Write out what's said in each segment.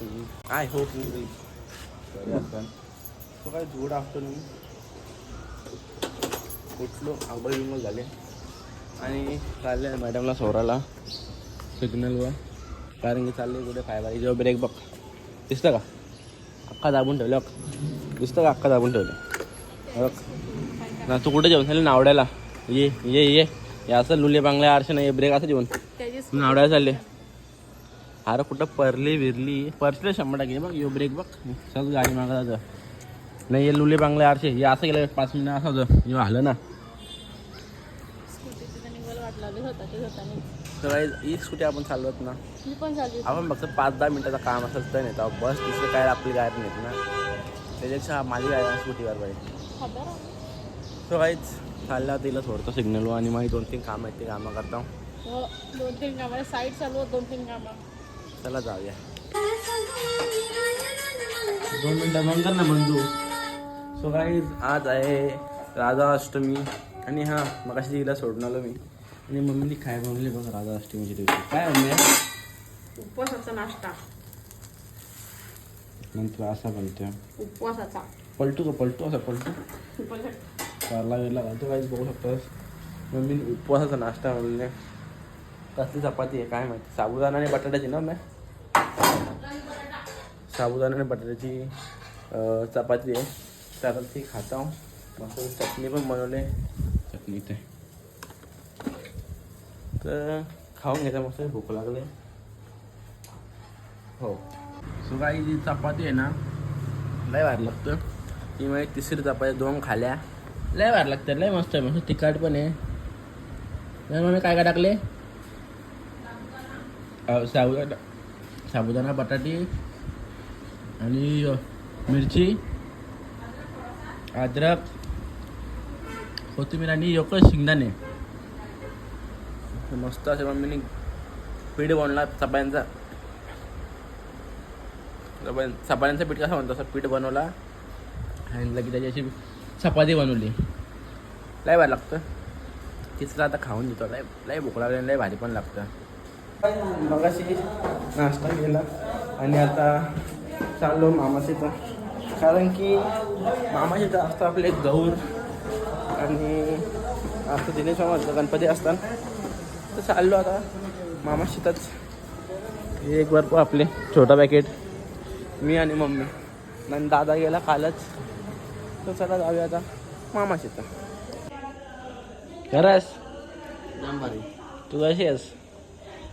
I hope you so काय good afternoon उठलो आंघोळ बिंगोळ झाले. आणि चालले मॅडमला सोराला सिग्नलवर कारण की चालले कुठे फायदा जेव्हा ब्रेक बघ. दिसतं का? अख्खा दाबून ठेवलं दिसतं का? अख्खा दाबून ठेवलं. बघ. ना तू कुठे जेवण झाली नावड्याला. ये ये ये. हे असं लुले बांगल्या आरशे नाही ब्रेक असं जेवण. नावड्याला चालले. अरे कुठं परली विरली. परसले शंभर टक्के. बघ यो ब्रेक बघ. चल गाडी मागा जातं नाही हे लुले बांगले आरशे. हे असं गेलं पाच मिनिटं असं होतं. यो आलं ना. ही स्कूटी आपण चालवत ना. आपण फक्त पाच दहा मिनिटाचं काम असेल तर नेतो बस दुसरं काय आपली गाडी नेत ना. त्याच्यापेक्षा माझी गाडी स्कूटीवर पाहिजे तो काहीच चालला तिला सोडतो सिग्नल आणि माझी दोन तीन कामं आहेत ते कामं करतो. हो दोन तीन कामं. साईड चालू दोन तीन कामं. चला जाऊया. दोन मिनटं मग कर ना बंधू. सो काही आज आहे राधा अष्टमी. आणि हां मग अशी तिला सोडून आलो मी. आणि मम्मीने काय बनवले बघ राधा अष्टमीच्या दिवशी. काय मम्मी? उपवासाचा नाश्ता. नंतर असा बनतो उपवासाचा. पलटू का पलटू? असा पलटू? कारला वेळेला घालतो. काहीच बघू शकतोस. मम्मीने उपवासाचा नाश्ता बनवले कसली चपाती आहे काय माहिती. साबुदाणा आणि बटाट्याची ना मॅ साबुदाणा आणि बटाट्याची चपाती आहे. त्याला ती खाता मस्त चटणी पण बनवले. चटणी इथे. तर खाऊन घ्यायचं मस्त भूक लागले. हो. सो काही जी चपाती आहे ना लय भारी लागतं. ती माझी तिसरी चपाती दोन खाल्या. लय भारी लागतं लय मस्त आहे. मस्त तिखट पण आहे. नाही मग काय काय टाकले? साबुदाणा साबुदाणा बटाटे आणि मिरची अद्रक कोथिंबीर आणि योक शेंगदाणे. मस्त असे मम्मीने पीठ बनला चपात्यांचा चपात्या- पीठ कसा म्हणतो असं पीठ बनवला आणि लगेच त्याची अशी चपाती बनवली. लय भारी लागतं. तिसरं आता खाऊन देतो. लय लय भूक लागली लय भारी पण लागतं. मग अशी नाश्ता केला आणि आता चाललो मामाशीचा कारण की मामाशीचा असतं आपले गौर आणि असं दिनेश मामा गणपती असतात. तर चाललो आता मामाशीतच हे एक बर्फ आपले छोटा पॅकेट मी आणि मम्मी. नंतर दादा गेला कालच. तर चला जाऊया आता मामाशीचा खरंच? तू कशी आहेस?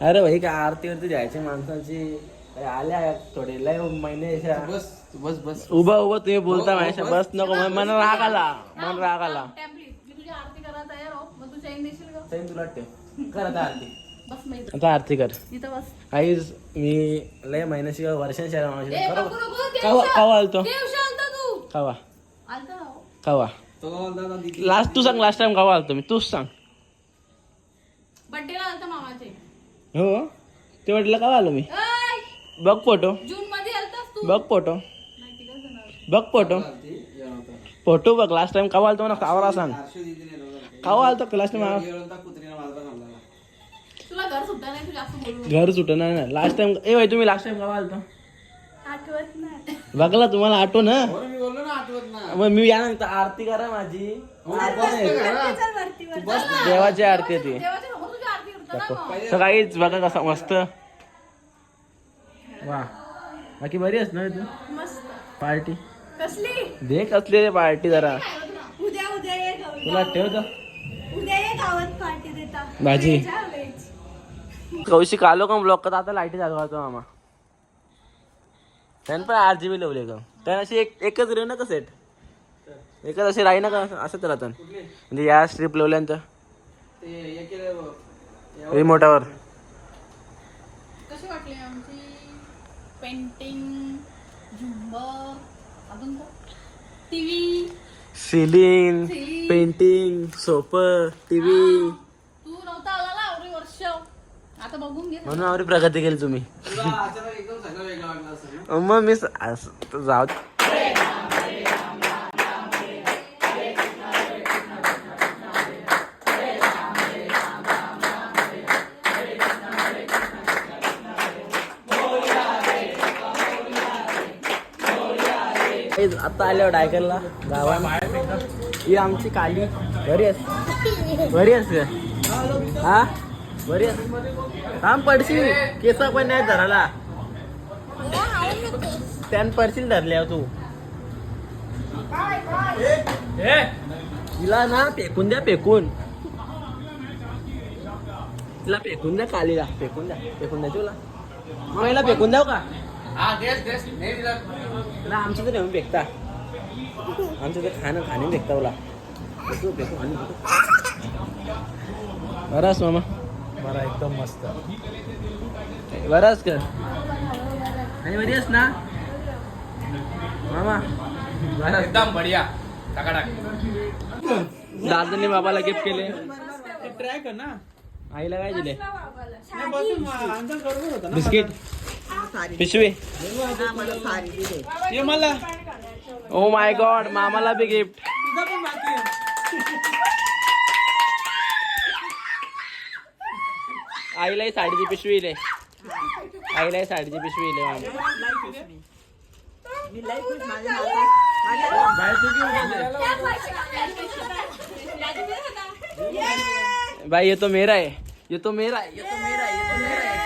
अरे भाई काय आरती वरती जायची माणसाची? काय आल्या थोडे लय महिने बस बस बस. उभा उभा तुम्ही बोलता माझ्या बस. नको मन- मन राग आला मन राग आला. टॅबलेट मी तुझी आरती करायला तयार हो. मग तू चैन देशील का? चैन तुला ठेव. कर आता आरती. बस मी आता आरती कर. इथं बस. आईज मी लय महिन्याशी वर्षांशी आला कवा नको, नको, देव कवा कवा आलतो? देव शांत तू. कवा? आलता हो. कवा? तो दादा दिदी. लास्ट तू सांग लास्ट टाइम कवा आलतो मी? तूच सांग. बड्डेला आलता मामाचे. हो? ते म्हटलं कवा आलो मी? बघ फोटो. जून मध्ये आलतास तू. बघ फोटो. नाही तिकडे जाणार. बघ फोटो. फोटो बघ. लास्ट टाइम कवा आलतो ना कावरा सांग. कवा आलतो लास्ट टाइम घर सुद्धा नाही लास्ट टाइम ए भाई तुम्ही लास्ट टाइम कवा आलतो? आठवत नाही. बघला तुम्हाला आठवण ना हो ना, मी बोललो ना आठवत ना मग मी यानंतर आरती करा माझी. हो. देवाची आरती ती. सकाळीच बघा कसा मस्त. वा. बाकी बरी आहेस ना तू? मस्त. पार्टी? कसली? दे कसली पार्टी जरा. उद्या उद्या ये. तुला ठेवतो. उद्या ये गावात पार्टी देता. भाजी. कौशिक आलो का ब्लॉक करता? आता लाईटी जागवतो मामा. त्यानं पण आर जी बी लावले का त्यानं अशी एक एकच रे ना का सेट एकच अशी राही ना का असंच राहतं म्हणजे या स्ट्रीप लावल्यानंतर. रिमोटावर कशी वाटली आमची पेंटिंग झुंबर अजून TV ceiling. Painting sofa TV तू नव्हता आला ना एवढी वर्ष. आता बघून घे. म्हणून आवडी प्रगती केली तुम्ही. तुला अचानक एकदम सगळं वेगळं वाटलं असेल ना? मग मी स- असं- जाऊ आता आल्यावर डायकरला गावात ही आमची काली. बरी आहेस बरी का हा? बरी आहेस थांब पडशील. केस पण नाही धराला त्यान पडशील धरल्या तू. तिला ना फेकून द्या फेकून. तिला फेकून द्या कालीला. फेकून द्या. फेकून द्या तुला महिला फेकून द्याव का? हा ना आमचं तर नेहमी फेकता आमचं तर खाणं खाणे फेकता बोला आणि बरास मामा. बरं एकदम मस्त. बरास का आणि बरी आहेस ना? मामा बरास एकदम बढिया. टाकाटाक. दादाने बाबाला गिफ्ट केले. ट्राय कर ना. आईला काय दिले? बाबाला. अंदाज बरोबर होता बिस्किट पिशवी ये मला ओ माय गॉड मामाला बी गिफ्ट तुझा पण बाकी आहे। आईला ही साडीची पिशवी इले आईला ही साडीची पिशवी इले मामा। बाहेर तू घेऊन जा. भाई ये तो मेरा है ये तो मेरा है ये तो मेरा है ये तो मेरा है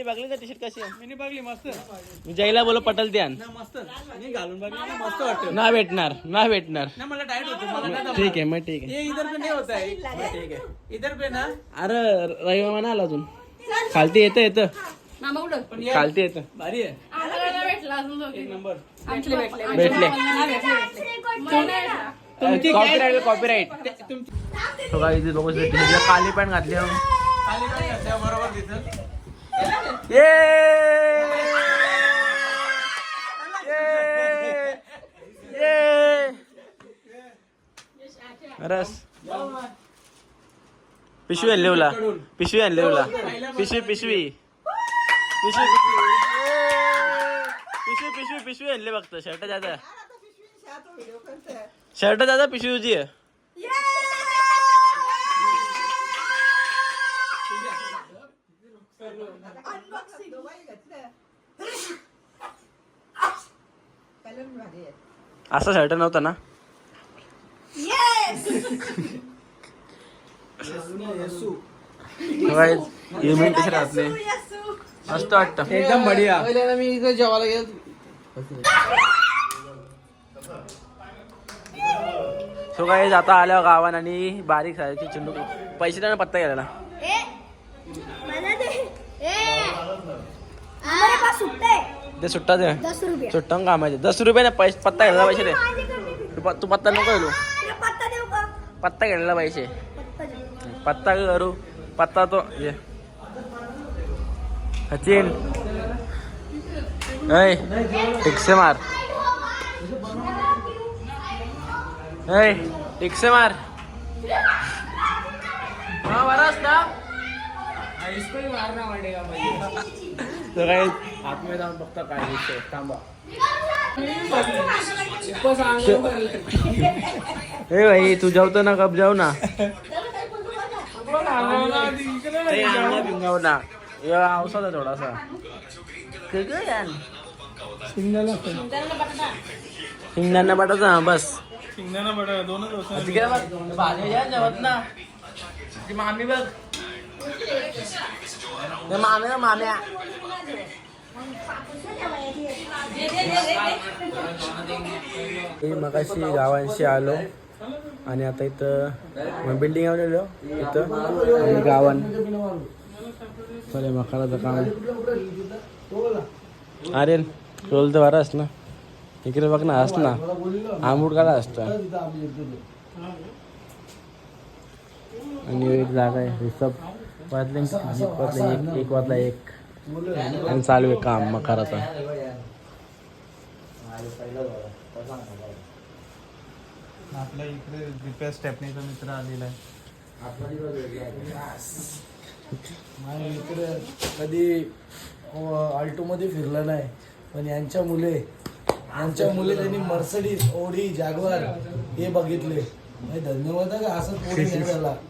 मी बघली का टी शर्ट कशी आहे? मी बघली मस्त. मी जयला बोलो पटल द्यान. ना मस्त. मी घालून बघली ना मस्त वाटतं. ना भेटणार ना भेटणार. ना मला टाईट होतो मला नाही जमलं. ठीक आहे मग ठीक आहे. ये इधर पे नहीं होता है ठीक है इधर पे ना. अरे रविवार ना आला अजून. खालती येतं येतं. मामा उडव. पण ये. खालती येतं. भारी आहे. आम्हाला भेटला अजून दोघी. नंबर. आमचे भेटले. भेटले. तुमची कॉपीराईट कॉपीराईट तुमची इथे लोक काली पॅन्ट घातली. खाली बरोबर तिथं. ये ये ये रस पिशवी आणली उला पिशवी आणली उला पिशवी पिशवी. पिशवी पिशवी. पिशवी पिशवी आणली बघतो शर्ट दादा शर्ट दादा पिशवी तुझी आहे. असा शर्ट नव्हता ना? राहतले मस्त वाटतं. एकदम बढिया. पहिल्यांदा मी इथं जेवायला गेलो. सो काय आता आल्या गावात आणि बारीक सायची चिंडू पैसे त्यानं पत्ता गेला हमारे पास सुट्टा ते सुट्टा दे. दस रुपया. सुट्टा कामाचे दस रुपये ना पैसे पत्ता घ्यायला पैसे. दे तू पत्ता नको तुला पत्ता देऊ का? पत्ता घ्यायला पैसे पत्ता करू पत्ता तो ये. सचिन. ऐ टिकसे मार. ऐ टिकसे मार. हा बराच ना इसको ही मारना पड़ेगा मुझे तर काय आतमध्ये जाऊन बघता काय विषय थांबा. ए भाई तू जेवतो ना कप जाऊ ना. भिंगाव ना औषध थोडासा. बटाटा हा, बस. शिंगदाणा बडा दोनच तिकडे भाजी जेवत ना. ती मामी बघ. ते मामी माम्या मगाशी गावांशी आलो आणि आता इथं बिल्डिंग आलेलो इथं आणि गावान चले मकाराचं काम अरे रोल तर बरं ना इकडे बघ ना हस ना आंबूट काढा असतं आणि एक जागा आहे रिसप वाजले वाजले एक एक वाजला एक. आणि चालू आहे काम मकाराचा आपल्या इकडे रिपेअर स्टेपनीचा मित्र आलेला आहे. इकडे कधी आल्टो मध्ये फिरला नाही पण यांच्या मुले यांच्या मुले त्यांनी मर्सडीज ओडी जॅगवार हे बघितले. नाही, धन्यवाद आहे का? असं झाला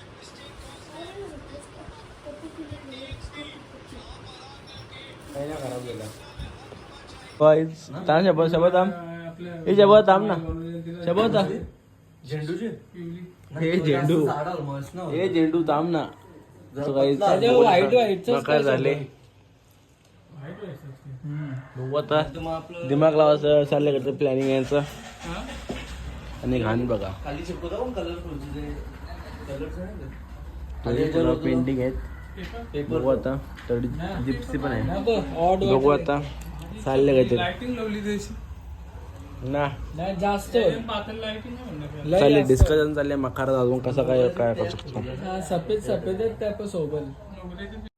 थांब शपथ शपथ थांब. हे शपथ थांब ना. शपथ थांब. झेंडूचे हे झेंडू. हे झेंडू थांब ना. झाले. बघू आता दिमाग लावायचं चाललं करतं प्लॅनिंग यायचं आणि घाण बघा. पेंटिंग आहेत. बघू आता. थोडी जिप्सी पण आहे. बघू आता. चालले काहीतरी. लाइटिंग लावली त्याची ना. नाही जास्त. चालले डिस्कशन चालले मकारात अजून कसं काय काय करू शकतो? सफेद सफेद आहेत त्या पण सोबत.